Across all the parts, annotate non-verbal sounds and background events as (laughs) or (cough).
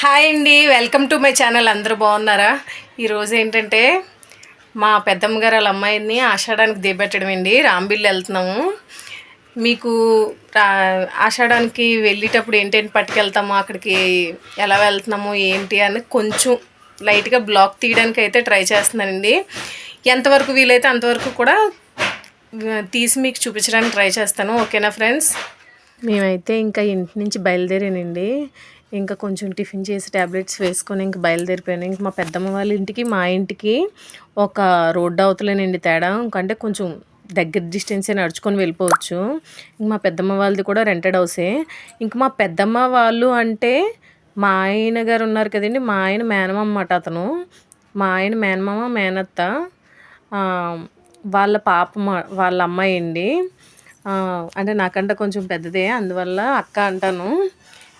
Hi అండి welcome to my channel. అందరూ బాగున్నారా? ఈరోజు ఏంటంటే మా పెద్దమ్మ గారు వాళ్ళ అమ్మాయిని ఆషాఢానికి దిగబెట్టడం అండి. రాంబిల్లి వెళ్తున్నాము. మీకు ఆషాఢానికి వెళ్ళేటప్పుడు ఏంటేంటి పట్టుకెళ్తాము? అక్కడికి ఎలా వెళ్తున్నాము? ఏంటి అని కొంచెం లైట్గా బ్లాక్ తీయడానికి అయితే ట్రై చేస్తున్నానండి. ఎంతవరకు వీలైతే అంతవరకు కూడా తీసి మీకు చూపించడానికి ట్రై చేస్తాను. ఓకేనా ఫ్రెండ్స్ మేమైతే ఇంకా ఇంటి నుంచి బయలుదేరానండి. ఇంకా కొంచెం టిఫిన్ చేసి ట్యాబ్లెట్స్ వేసుకొని ఇంక బయలుదేరిపోయాను. ఇంక మా పెద్దమ్మ వాళ్ళ ఇంటికి మా ఇంటికి ఒక రోడ్డు అవతలేనండి తేడా. ఇంకంటే కొంచెం దగ్గర డిస్టెన్సే నడుచుకొని వెళ్ళిపోవచ్చు. ఇంక మా పెద్దమ్మ వాళ్ళది కూడా రెంటెడ్ హౌసే. ఇంక మా పెద్దమ్మ వాళ్ళు అంటే మా ఆయన గారు ఉన్నారు కదండి మా ఆయన మేనమామ అన్నమాట అతను. మా ఆయన మేనమామ మేనత్త వాళ్ళ పాప మా- వాళ్ళ అమ్మాయి అండి. అంటే నాకంటే కొంచెం పెద్దదే అందువల్ల అక్క అంటాను.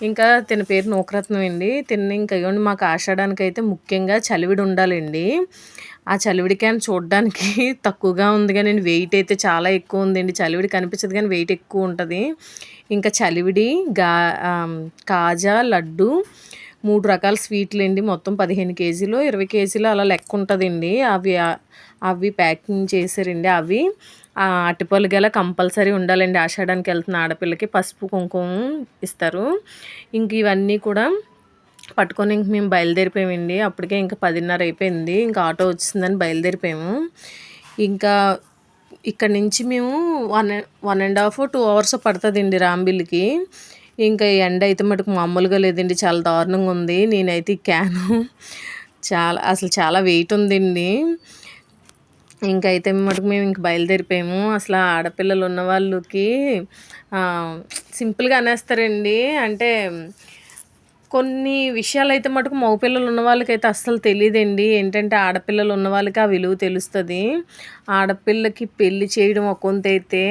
ఇంకా తిన పేరు నూకరత్నం అండి. తిన్న ఇంకా ఇవ్వండి మాకు ఆషాఢానికి అయితే ముఖ్యంగా చలివిడి ఉండాలండి. ఆ చలివిడి క్యాన్ చూడడానికి (laughs) తక్కువగా ఉంది కానీ వెయిట్ అయితే చాలా ఎక్కువ ఉందండి. చలివిడి కనిపించదు కానీ వెయిట్ ఎక్కువ ఉంటుంది. ఇంకా చలివిడి గా కాజా లడ్డు మూడు రకాల స్వీట్లు అండి. మొత్తం పదిహేను కేజీలు ఇరవై కేజీలు అలా లెక్క ఉంటుందండి. అవి అవి ప్యాకింగ్ చేశారండి అవి. ఆ గల కంపల్సరీ ఉండాలండి. ఆషాఢానికి వెళ్తున్న ఆడపిల్లకి పసుపు కుంకుమ ఇస్తారు. ఇంక ఇవన్నీ కూడా పట్టుకొని ఇంక మేము బయలుదేరిపోయామండి. అప్పటికే ఇంకా పదిన్నర అయిపోయింది. ఇంకా ఆటో వచ్చిందని బయలుదేరిపోయాము. ఇంకా ఇక్కడ నుంచి మేము one one and half two hours పడుతుందండి రాంబిల్లికి ఇంకా ఎండ అయితే మటుకు మామూలుగా లేదండి. చాలా దారుణంగా ఉంది. నేనైతే క్యాను చాలా అసలు చాలా వెయిట్ ఉందండి. ఇంకైతే అయితే మటుకు మేము ఇంక బయలుదేరిపోయాము. అసలు ఆడపిల్లలు ఉన్న వాళ్ళకి సింపుల్గా అనేస్తారండి. అంటే కొన్ని విషయాలు అయితే మటుకు మగపిల్లలు ఉన్న వాళ్ళకైతే అస్సలు తెలియదండి ఏంటంటే ఆడపిల్లలు ఉన్న వాళ్ళకి ఆ విలువ తెలుస్తుంది. ఆడపిల్లకి పెళ్ళి చేయడం ఒక కొంత అయితే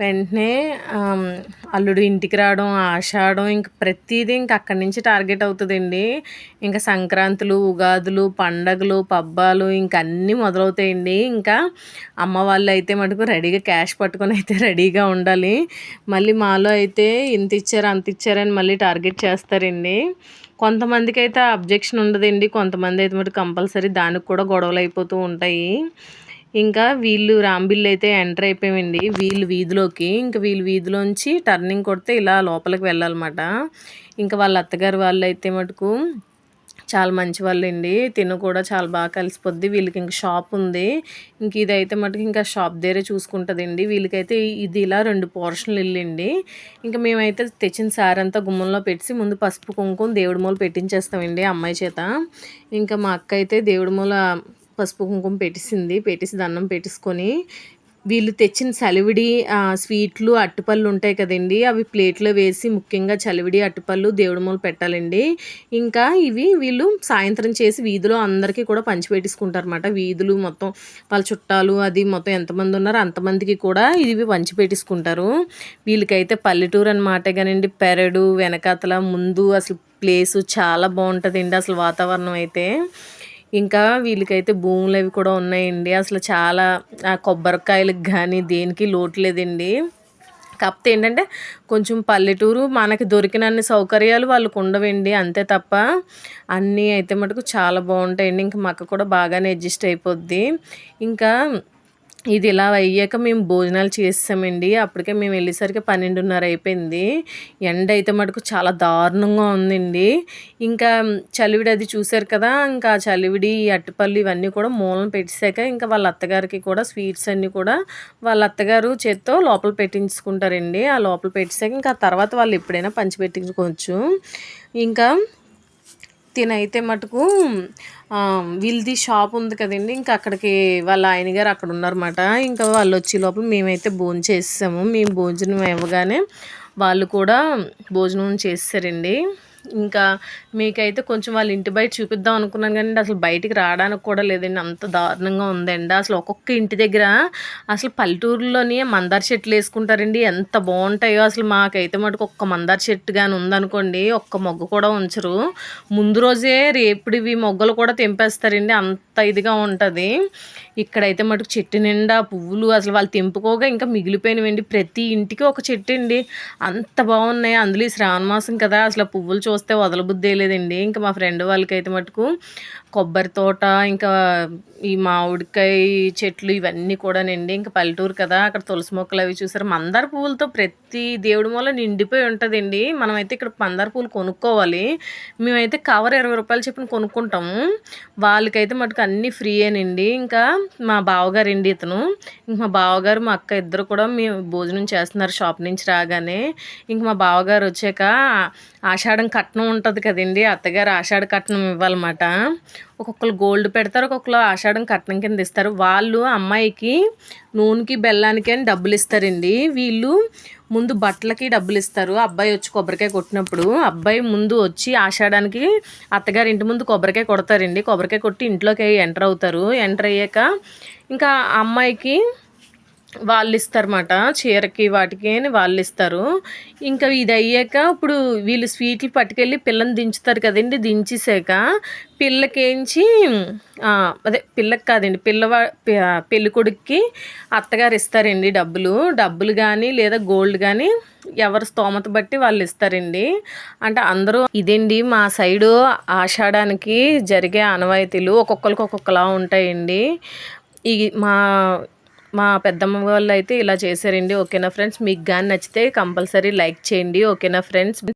వెంటనే అల్లుడు ఇంటికి రావడం ఆషాఢం ఇంక ప్రతిదీ ఇంక అక్కడి నుంచి టార్గెట్ అవుతుందండి. ఇంకా సంక్రాంతులు ఉగాదులు పండగలు పబ్బాలు ఇంక అన్నీ మొదలవుతాయండి. ఇంకా అమ్మ వాళ్ళు అయితే మటుకు రెడీగా క్యాష్ పట్టుకొని అయితే రెడీగా ఉండాలి. మళ్ళీ మాలో అయితే ఇంత ఇచ్చారు అంత ఇచ్చారని మళ్ళీ టార్గెట్ చేస్తారండి. కొంతమందికి అయితే అబ్జెక్షన్ ఉండదండి. కొంతమంది అయితే మటు కంపల్సరీ దానికి కూడా గొడవలు అయిపోతూ ఉంటాయి. ఇంకా వీళ్ళు రాంబిల్లు అయితే ఎంటర్ అయిపోయామండి. వీళ్ళు వీధిలోకి ఇంకా వీళ్ళు వీధిలోంచి టర్నింగ్ కొడితే ఇలా లోపలికి వెళ్ళాలన్నమాట. ఇంకా వాళ్ళ అత్తగారు వాళ్ళు అయితే మటుకు చాలా మంచి వాళ్ళండి. తిను కూడా చాలా బాగా కలిసిపోద్ది. వీళ్ళకి ఇంక షాప్ ఉంది. ఇంక ఇదైతే మటుకు ఇంకా షాప్ దగ్గరే చూసుకుంటుందండి. వీళ్ళకైతే ఇది ఇలా రెండు పోర్షన్లు వెళ్ళండి ఇంకా మేమైతే తెచ్చిన సారంతా అంతా గుమ్మంలో పెట్టి ముందు పసుపు కుంకుమ దేవుడి మూల పెట్టించేస్తామండి అమ్మాయి చేత. ఇంకా మా అక్క అయితే దేవుడి మూల పసుపు కుంకుమ పెట్టిసింది. పెట్టేసి దండం పెట్టేసుకొని వీళ్ళు తెచ్చిన చలివిడి స్వీట్లు అట్టుపళ్ళు ఉంటాయి కదండి. అవి ప్లేట్లో వేసి ముఖ్యంగా చలివిడి అట్టుపళ్ళు దేవుడి మూలు పెట్టాలండి. ఇంకా ఇవి వీళ్ళు సాయంత్రం చేసి వీధిలో అందరికీ కూడా పంచిపెట్టేసుకుంటారు అనమాట వీధులు మొత్తం వాళ్ళ చుట్టాలు అది మొత్తం ఎంతమంది ఉన్నారో అంతమందికి కూడా ఇవి పంచిపెట్టేసుకుంటారు. వీళ్ళకైతే పల్లెటూరు అనమాట కానండి. పెరడు వెనకాతల ముందు అసలు ప్లేసు చాలా బాగుంటుందండి అసలు వాతావరణం అయితే. ఇంకా వీళ్ళకైతే భూములు అవి కూడా ఉన్నాయండి. అసలు చాలా ఆ కొబ్బరికాయలకు కానీ దేనికి లోటు లేదండి. కాకపోతే ఏంటంటే కొంచెం పల్లెటూరు మనకి దొరికినన్ని సౌకర్యాలు వాళ్ళకు ఉండవండి. అంతే తప్ప అన్నీ అయితే మటుకు చాలా బాగుంటాయండి. ఇంకా మాకు కూడా బాగానే అడ్జస్ట్ అయిపోద్ది. ఇంకా ఇది ఇలా అయ్యాక మేము భోజనాలు చేసామండి అప్పటికే మేము వెళ్ళేసరికి పన్నెండున్నర అయిపోయింది. ఎండ అయితే మటుకు చాలా దారుణంగా ఉందండి. ఇంకా చలివిడి అది చూశారు కదా ఇంకా చలివిడి ఈ ఇవన్నీ కూడా మూలం పెట్టేశాక ఇంకా వాళ్ళ అత్తగారికి కూడా స్వీట్స్ అన్నీ కూడా వాళ్ళ అత్తగారు చేత్తో లోపల పెట్టించుకుంటారండి. ఆ లోపల పెట్టేశాక ఇంకా తర్వాత వాళ్ళు ఎప్పుడైనా పంచి పెట్టించుకోవచ్చు ఇంకా తినైతే మటుకు వీళ్ళది షాప్ ఉంది కదండి. ఇంకా అక్కడికి వాళ్ళ ఆయన గారు అక్కడ ఉన్నారన్నమాట. ఇంకా వాళ్ళు వచ్చే లోపల మేమైతే భోజనం చేసాము మేము భోజనం ఇవ్వగానే వాళ్ళు కూడా భోజనం చేస్తారండి. ఇంకా మీకైతే కొంచెం వాళ్ళ ఇంటి బయట చూపిద్దాం అనుకున్నాను కానీ అసలు బయటికి రావడానికి కూడా లేదండి అంత దారుణంగా ఉందండి. అసలు ఒక్కొక్క ఇంటి దగ్గర అసలు పల్లెటూరులోనే మందార చెట్లు వేసుకుంటారండి ఎంత బాగుంటాయో. అసలు మాకైతే మటుకు ఒక్క మందార చెట్టు కానీ ఉందనుకోండి ఒక్క మొగ్గ కూడా ఉంచరు. ముందు రోజే రేపుడివి మొగ్గలు కూడా తెంపేస్తారండి అంత ఇదిగా ఉంటుంది. ఇక్కడైతే మటుకు చెట్టు నిండా పువ్వులు అసలు వాళ్ళు తెంపుకోగా ఇంకా మిగిలిపోయినవండి. ప్రతి ఇంటికి ఒక చెట్టు అండి అంత బాగున్నాయి. అందులో ఈ శ్రావణ మాసం కదా అసలు పువ్వులు చూస్తే చూస్తే వదలబుద్ధే లేదండి. ఇంకా మా ఫ్రెండ్ వాళ్ళకైతే మటుకు కొబ్బరి తోట ఇంకా ఈ మామిడికాయ చెట్లు ఇవన్నీ కూడానండి. ఇంకా పల్లెటూరు కదా అక్కడ తులసి మొక్కలు అవి చూసారు. మందార పువ్వులతో ప్రతి దేవుడి మూల నిండిపోయి ఉంటుందండి. మనమైతే ఇక్కడ మందార పువ్వులు కొనుక్కోవాలి. మేమైతే కవర్ ఇరవై రూపాయలు చెప్పిన కొనుక్కుంటాము. వాళ్ళకైతే మటుకు అన్నీ ఫ్రీయేనండి. ఇంకా మా బావగారు అండి ఇతను. ఇంక మా బావగారు మా అక్క ఇద్దరు కూడా మేము భోజనం చేస్తున్నారు షాప్ నుంచి రాగానే. ఇంక మా బావగారు వచ్చాక ఆషాఢం కట్నం ఉంటుంది కదండి. అత్తగారు ఆషాఢ కట్నం ఇవ్వాలన్నమాట. ఒక్కొక్కరు గోల్డ్ పెడతారు ఒక్కొక్కరు ఆషాఢం కట్నం కింద ఇస్తారు. వాళ్ళు అమ్మాయికి నూనెకి బెల్లానికి అని డబ్బులు ఇస్తారండి. వీళ్ళు ముందు బట్టలకి డబ్బులు ఇస్తారు. అబ్బాయి వచ్చి కొబ్బరికాయ కొట్టినప్పుడు అబ్బాయి ముందు వచ్చి ఆషాఢానికి అత్తగారి ఇంటి ముందు కొబ్బరికాయ కొడతారండి. కొబ్బరికాయ కొట్టి ఇంట్లోకి ఎంటర్ అవుతారు. ఎంటర్ అయ్యాక ఇంకా అమ్మాయికి వాళ్ళు ఇస్తారన్నమాట చీరకి వాటికి అని వాళ్ళు ఇస్తారు ఇంకా ఇది అయ్యాక ఇప్పుడు వీళ్ళు స్వీట్లు పట్టుకెళ్ళి పిల్లని దించుతారు కదండి దించేసాక పిల్లకేంచి అదే పిల్లకి కాదండి పిల్లవా పెళ్ళికొడుక్కి అత్తగారు ఇస్తారండి డబ్బులు. డబ్బులు కానీ లేదా గోల్డ్ కానీ ఎవరి స్తోమత బట్టి వాళ్ళు ఇస్తారండి అంటే అందరూ ఇదండి మా సైడు ఆషాఢానికి జరిగే ఆనవాయితీలు ఒక్కొక్కరికి ఒక్కొక్కలా ఉంటాయండి. ఈ మా మా పెద్దమ్మ వాళ్ళు అయితే ఇలా చేశారండి ఓకేనా ఫ్రెండ్స్? మీకు కానీ నచ్చితే కంపల్సరీ లైక్ చేయండి ఓకేనా ఫ్రెండ్స్?